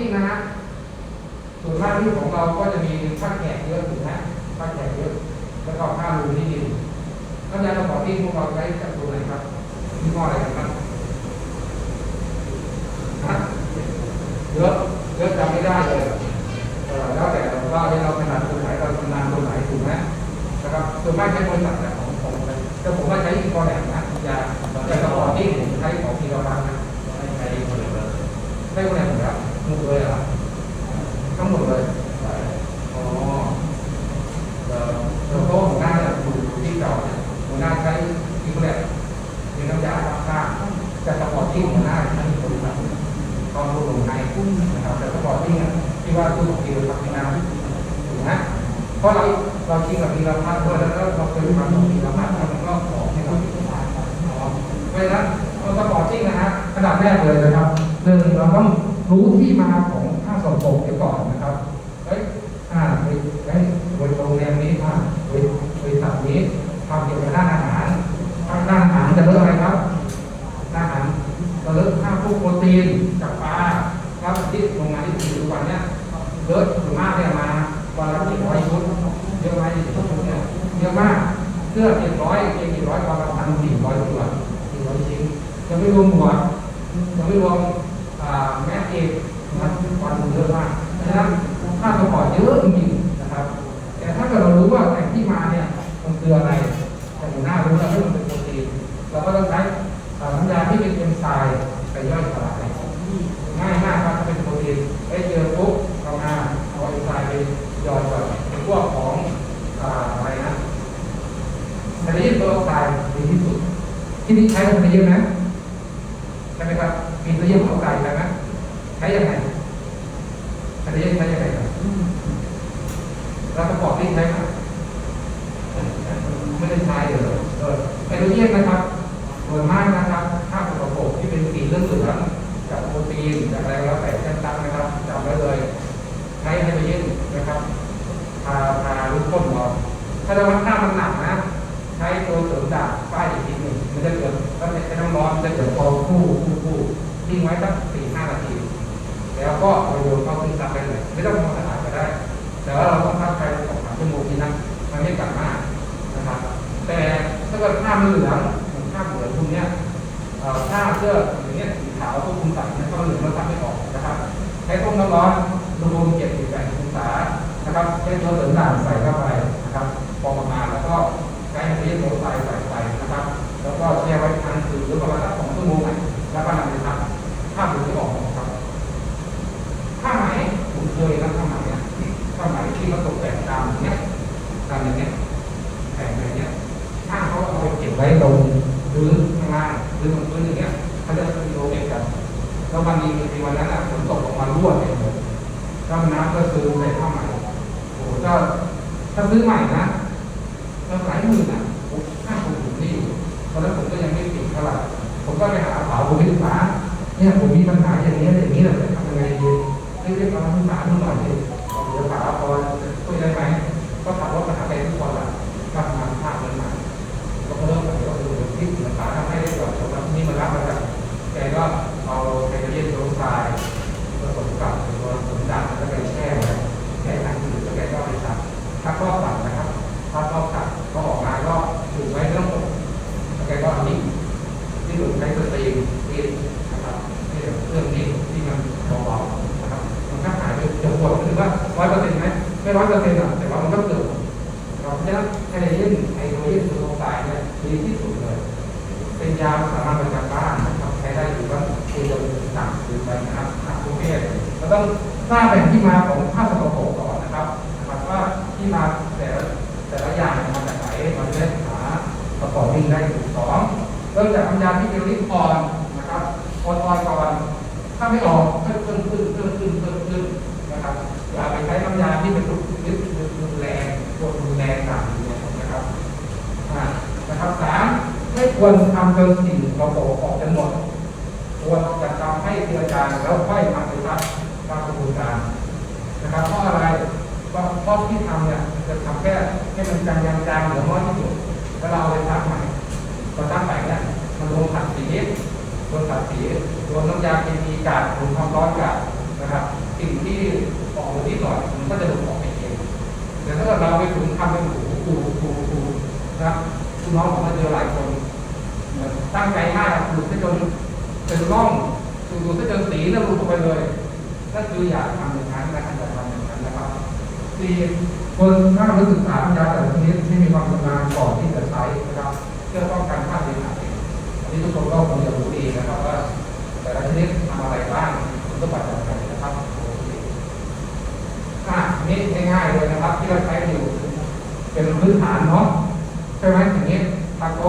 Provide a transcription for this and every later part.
ติ้งนะฮะส่วนมากที่ของเราก็จะมีผ้าแขกเยอะถูกไหมผ้าแขกเยอะแล้วก็ผ้าลูที่ดินน้ำยาสปอร์ตติ้งพวกเราใช้จากตัวไหนครับยี่ห้ออะไรกันบ้างฮะเยอะเยอะจำไม่ได้เลยแล้วแต่เราว่าเราถนัดตัวไหนเราชำนาญตัวไหนถูกไหมนะครับส่วนมากใช้บริษัทแบบของของแต่ผมว่าใช้อีกอแหลมนะยายาสปอร์ตติ้งผมใช้ของพีระพันนะใช้คนเดียวเลยใช้คนไหนหมดแล้ว หมดเลยเหรอทั้งหมดเลยอ๋อเอ่อโลโก้หัวหน้าเนี่ยอยู่ที่เก่าเนี่ยหัวหน้าใช้ที่เขาเรียกเป็นน้ำยาซักผ้าแต่สปอร์ตติ้งหัวหน้าใช้บริษัทกองทุนลงในนะครับแต่สปอร์ตติ้งเนี่ยที่ว่าตู้ของกิโลทำในน้ำถูกไหมเพราะเราเราคิดกับมีราคาด้วยแล้วเราเคยทำของมีราคาแล้วมันก็ออกให้เราเพราะฉะนั้นเราสปอร์ตติ้งนะฮะระดับแรกเลยนะครับหนึ่งเราต้อง รู้ที่มาของค่าส่งผงเดี๋ยวก่อนนะครับเฮ้ยอ่าไปไปบริโรงแรมนี้อ่าบริบริษัทนี้ทำเกี่ยวกับด้านอาหารด้านอาหารจะเลือกอะไรครับด้านอาหารจะเลือกค่าพวกโปรตีนจากปลาครับที่โรงงานที่อยู่ทุกวันเนี้ยเยอะถึงมากเนี่ยมาวันละกี่ร้อยชุดเยอะไหมชุดเนี่ยเยอะมากเสื้อเจ็ดร้อยเกงเจ็ดร้อยวันละพันสี่ร้อยตัวสี่ร้อยชิ้นยังไม่รวมหัวยังไม่รวม แม่เอกมันควันเยอะมากเพราะฉะนั้นค่าสปอร์ตเยอะจริงๆนะครับ แต่ถ้าเกิดเรารู้ว่าแหล่งที่มาเนี่ยมันคืออะไรแต่หัวหน้ารู้แล้วว่ามันเป็นโปรตีนเราก็ต้องใช้อ่าน้ำยาที่เป็นเอนไซม์ไปย่อยสลายง่ายมากครับถ้าเป็นโปรตีนไอ้เจอปุ๊บเรามาเอาเอนไซม์ไปย่อยก่อนเป็นพวกของอะไรนะไฮโดรเจนเปอร์ออกไซด์ดีที่สุดที่นี่ใช้ไฮโดรเจนไหมใช่ไหมครับมีไฮโดรเจนเปอร์ออกไซด์ใช่ไหมใช้ยังไง อันนี้ใช้ยังไงครับเราประกอบที่ใช้ไหมไม่ได้ใช้เลยเออไฮ โดรเจนนะครับส่วนมากนะครับถ้าประกบที่เป็นสีเหลืองเหลืองจากโปรตีนจากอะไรแล้วแต่เช่นตั้งนะครับจำไว้เลย ใช้ไฮโดรเจนนะครับทาทาลูกพ่นเราถ้าเราถ้ามันหนักนะ ใช้ตัวเสริมดาบป้ายอีกทีหนึ่งมันจะเกิดก็ใช้น้ำร้อนมันจะเกิดฟองคู่คู่คู่ทิ้งไว้สักสี่ห้านาที แล้วก็เอาโยนเข้าเครื่องซักได้เลยไม่ต้องทำความสะอาดก็ได้ แต่ว่าเราต้องพักไปสองสามชั่วโมงทีนะมันไม่กลับมานะครับแต่ ถ้าเกิดผ้ามันเหลืองเหมือนผ้าเหลืองพวกเนี้ยผ้าเสื้ออย่างเงี้ยสีขาวพวกคุณใส่เนี่ยถ้ามันเหลืองเราซักไม่ออกนะครับใช้ต้มน้ำร้อนรวมเจ็ดสิบแปดองศานะครับใช้ตัวเหลืองด่างใส่เข้าไป อย่าเงี้ยเขาจะเป็นโลเก็บกันแล้ววันนี้ในวันนั้นอะฝนตกออกมารั่วเต็มเลยแล้วน้ำก็ซึมในผ้าไหมโอ้โหก็ถ้าซื้อใหม่นะก็หลายหมื่นอะห้าผมถึงนี่อยู่ตอนนั้นผมก็ยังไม่ติดเท่าไหร่ผมก็ไปหาสาวผมไปศึกษาเนี่ยผมมีปัญหาอย่างนี้อย่างนี้เลยทำยังไงดีเรียกมาที่ศาลหน่อยเดี๋ยวถามพอช่วยได้ไหมก็ถามว่าปัญหาอะไรทุกคนล่ะก็ทำภาพมันมาก็เริ่มจากว่าดูที่ศึกษาทำให้ได้ก่อนแล้วนี่มารับมาจากแกก็เอาไฮโดรเจนโรไซด์ผสมกับตัวสมดันแล้วก็แช่ไว้แช่ทางอื่นแล้วแกก็ไปตัดถ้าก็ตัดนะครับถ้าก็ตัดก็ออกมาก็ถูกไว้ไม่ต้องอบแล้วแกก็อันนี้ที่ดูใช้สตรีมตีนะครับนี่เครื่องนี้ที่มันเบาๆ นะครับมันก็หายไปเกือบหมดถือว่าร้อยเปอร์เซ็นต์ ไม่ร้อยเปอร์เซ็นต์อะแต่ว่ามันก็เกือบเราเพราะฉะนั้นไฮโดรเจนไฮโดรเจนโซไซด์เนี่ยดีที่สุดเลย เป็นยาสามัญประจำบ้านนะครับใช้ได้อยู่ว่าเคุณจะสั่งซื้อไปนะครับหาประเภทเราต้องทราบแหล่งที่มาของผ้าสกปรกก่อนนะครับนะครับว่าที่มาแต่ละแต่ละอย่างมาจากไหนเราจะได้หาประกอบวิ่งได้ถูกต้องเริ่มจากน้ำยาที่เป็นลิปออนนะครับออนออนก่อนถ้าไม่ออกก็เพิ่มขึ้นเพิ่มขึ้นเพิ่มขึ้น นะครับอย่าไปใช้น้ำยาที่เป็นรุนยึดรุนแรงตัวรุนแรงต่างๆเนี่ยนะครับนะครับสามไม่ควรทำเกินสิ่งเราโตออกจนหมดควรจะทำให้เจือจางแล้วค่อยมาไปซักตามกระบวนการนะครับเพราะอะไรเพราะเพราะที่ทำเนี่ยจะทำแค่ให้มันจางจางหลือน้อยที่สุดแล้วเราเอาไปซักใหม่พอซักใหม่เนี่ยมันลงขัดสีโดนตัดสีโดนน้ำยาเคมีกัดโดนความร้อนกัดนะครับ เราไปถึงทำเป็นหูหูหูหูนะครับคุณน้องผมมาเจอหลายคนตั้งใจมากดูซะจนเป็นร่องดูซะจนสีแล้วหลุดไปเลยก็คืออยากทำอย่างนั้นนะครับอยากทำอย่างนั้นนะครับสี่คนถ้ารู้ศึกษาปัญญาแต่ละชนิดที่มีความชำนาญก่อนที่จะใช้นะครับเพื่อป้องกันค่าเสียหายอันนี้ทุกคนก็คงจะรู้ดีนะครับว่าแต่ละชนิดทำอะไรบ้างคุณสมบัติอะไรนะครับอะ นี่ง่ายๆเลยนะครับ ที่เราใช้อยู่ เป็นพื้นฐานเนาะใช่ไหมอย่างนี้ตะโก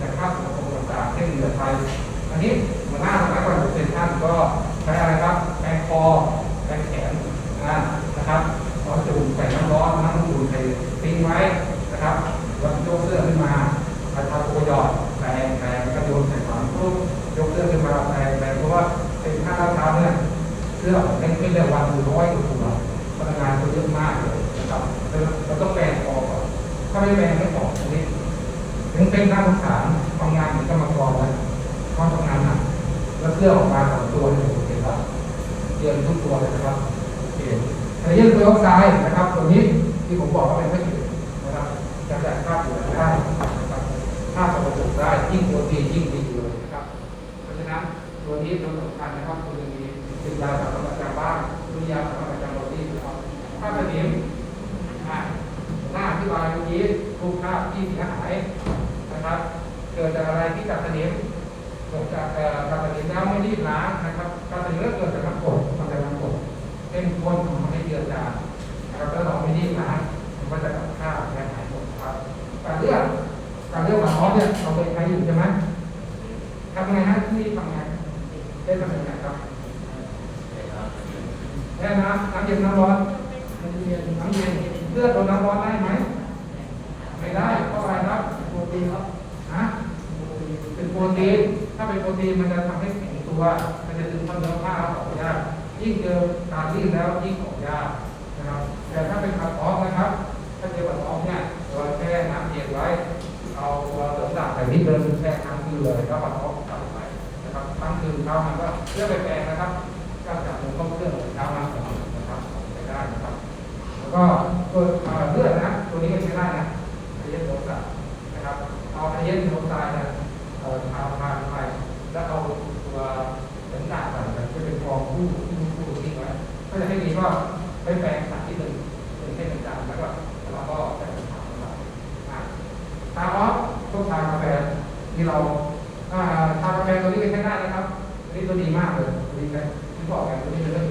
จะคาบสังคต่างๆเช่นเหนือไทยอันนี้หัวหน้าสมัยก่อนเป็นท่านก็ใช้อะไรครับแปรงคอแปรงแขนนะนะครับพอจุ่มใส่น้ำร้อนน้ำอุ่นใส่ทิ้งไว้นะครับแล้วยกเสื้อขึ้นมาอาทาโกหยอดแปรงแปรงแล้วก็โยนใส่ถังปุ๊บยกเสื้อขึ้นมาแปรงแปรงเพราะว่าเป็นผ้าเท้าเนี่ยเสื้อของเล่นขึ้นเรียกวันคือร้อยกว่ เป็นนักศึกษาทำงานเหมือนกรรมกรนะเขาทำงานหนักแล้วเสื้อออกมาสองตัวเนี่ยโอเคครับเรียนทุกตัวเลยนะครับโอเคอันนี้คือออกไซด์นะครับตัวนี้ที่ผมบอกว่าเป็นไม่ผิดนะครับจะแตกภาพอยู่ได้นะครับภาพสมบูรณ์ได้ยิ่งโปรตีนยิ่งดีเลยนะครับ เพราะฉะนั้นตัวนี้ตัวสำคัญนะครับตัวนี้เป็นยาสำหรับประจำบ้านตัวยาสำหรับประจำโรตีนะครับถ้าเป็นนี้อ่า หน้าที่วางเมื่อกี้รูปภาพที่เสียหายนะครับ เกิดจากอะไรที่กัดสนิมเกิดจากกัดสนิมแล้วไม่รีบล้างนะครับกัดสนิมแล้วเกิดจากน้ำกรดทำจากน้ำกรดเป็นคนทำให้เจือจางนะครับแล้วเราไม่รีบล้างมันก็จะกัดข้าวและหายหมดครับการเลือกการเลือกหมาออสเนี่ยเราเคยใช้อยู่ใช่ไหมทำไงฮะที่ทำไงได้ทำยังไงครับแช่น้ำน้ำเย็นน้ำร้อนน้ำเย็นน้ำเย็นเลือดโดนน้ำร้อนได้ไหม ไม่ได้เพราะอะไรครับโปรตีนครับฮะเป็นโปรตีน ถ้าเป็น โปรตีนมันจะทำให้แข็งตัว มันจะดึงเข้าเนื้อผ้าออกยาก ยิ่งเจอการรีดแล้วยิ่งออกยากนะครับ แต่ถ้าเป็นขัดออกนะครับ ถ้าเจอขัดออกเนี่ยเราแช่น้ำเย็นไว้ เอาตัวเสริมดาบใส่นิดเดินแช่ทั้งคืนเลยแล้วขัดออกกลับไปนะครับทั้งคืนเช้ามันก็เลือกไปแปลงนะครับก็จับมือเข้าเครื่องเช้ามาก่อนนะครับใช้ได้นะครับ แล้วก็ตัวเลือดนะ ตัวนี้ก็ใช้ได้นะไอเย็นโลซานะครับเอาไอเย็นโลซาเนี่ยเอ่อทาทาไป แล้วเอาตัวเป็นด่างใส่ไปจะเป็นฟองผู้ผู้ผู้ทิ้งไว้ก็จะให้ดีว่าไปแปรงสักที่หนึ่งเป็นเส้นจางๆแล้วก็แล้วก็ใส่ถาลงไปอะทาออฟพวกทากาแฟที่เราอ่าทากาแฟตัวนี้ก็ใช้ได้นะครับตัวนี้ตัวดีมากเลยตัวนี้นะที่บอกกันตัวนี้เป็นเรื่อง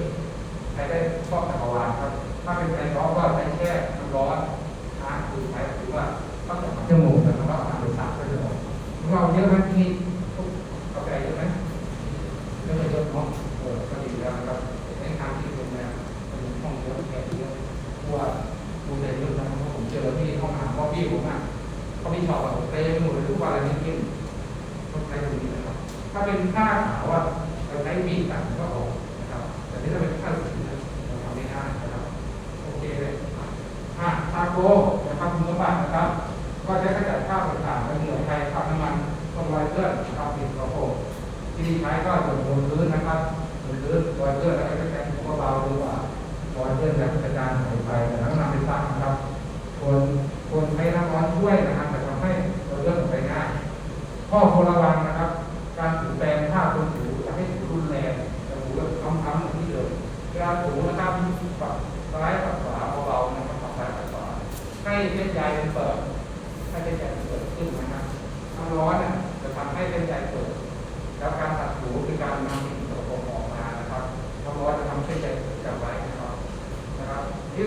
ใช้ได้ฟอกจักรวาลครับ ถ้าเป็นแฟนร้อนก็ใช้แค่น้ำร้อนนะคือใช้หรือว่าต้องจับจมูกนะครับก็อาบเป็นสามชั่วโมงของเราเยอะไหมที่ โกนะครับคุณสมบัตินะครับ ก็จะขจัดคราบต่างๆและเหงื่อใครคราบน้ำมันต้นรอยเลือดนะครับติดกระโปรงที่ใช้ก็หยดบนพื้นนะครับบนพื้นรอยเลือดแล้วก็จะแข็งเบาๆดีกว่ารอยเลือดจะกระจายหายไปแต่น้ำมันเป็นซักนะครับควรควรใช้น้ำร้อนช่วยนะครับแต่ทำให้รอยเลือดออกไปง่ายข้อควรระวัง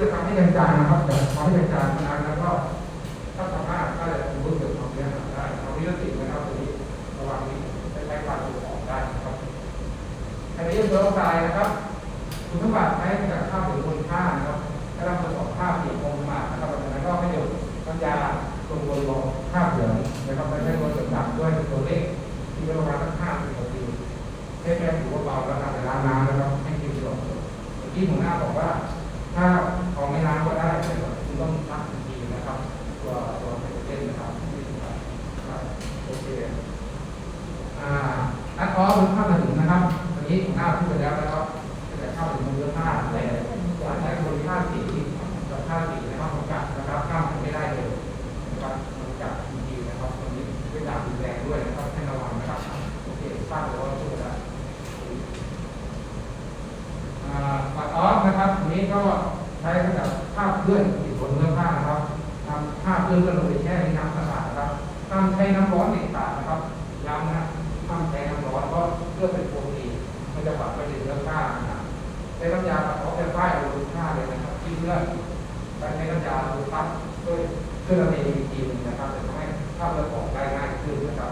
นะครับนี่จะทำให้จางๆนะครับแต่ทำให้จางๆนานแล้วก็ถ้าสามารถก็จะรู้สึกความเสียหายได้เราไม่ต้องติดนะครับตรงนี้ระหว่างนี้จะใช้ความดูออกได้นะครับอันนี้เบอร์ไซน์นะครับคุณสมบัติใช้จากค่าถึงคุณค่านะครับถ้าเราประกอบค่าเปลี่ยนองมานะครับจากนั้นก็ให้เดี๋ยวน้ำยาตรงบนรองค่าวเหลืองนะครับไม่ใช่ตัวเสริมดับด้วยตัวเลขที่ปรา พอมันเข้ามาถึงนะครับวันนี้ผมหน้าพูดไปแล้วนะครับจะเข้าถึงเรื่องผ้าแต่หลายใช้ยคนผ้าสีกับผ้าสีในห้องจับนะครับข้ามไม่ได้เลยนะครับมันจับจริงๆนะครับตรงนี้เป็นดาบดูนแรงด้วยนะครับให้ระวังนะครับโอเคทราบแล้วว่าช่วยแล้วปัดออฟนะครับนี้ก็ใช้กับผ้าเพื่อนติดบนเนื้อผ้านะครับทำผ้าเพื่อนก็ลงไปแช่ในน้ำสะอาดนะครับทำใช้น้ำร้อนติดตานะครับ เพื่อเป็นโปรตีนมันจะฝังไปในเนื้อผ้านะครับใช้น้ำยาปะทะเป็นฝ้ายเอาลงผ้าเลยนะครับที่เพื่อนการใช้น้ำยาลงผ้าด้วยเครื่องละเลงอีกทีหนึงนะครับจะทำให้ภาพเลืออกได้ง่ายขึ้นนะครับ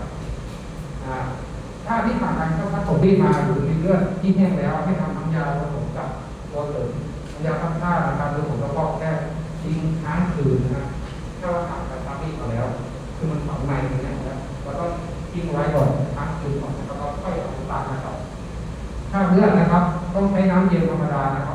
ถ้าที่ผ่านการเข้าพัดผมที่มาอยู่ในเลือดที่แห้งแล้วให้ทำน้ำยาผสมกับตัวเสริมน้ำยาพักผ้านะครับหรือผมก็พอกแค่ทิ้งค้างคืนนะครับถ้าว่าผ่านการซักรีดมาแล้ว คือมันฝังในอย่างเงี้ยนะครับเราก็ทิ้งไว้ก่อนค้างคืนก่อน ปากนะครับ ถ้าเลือดนะครับ ต้องใช้น้ำเย็นธรรมดานะครับ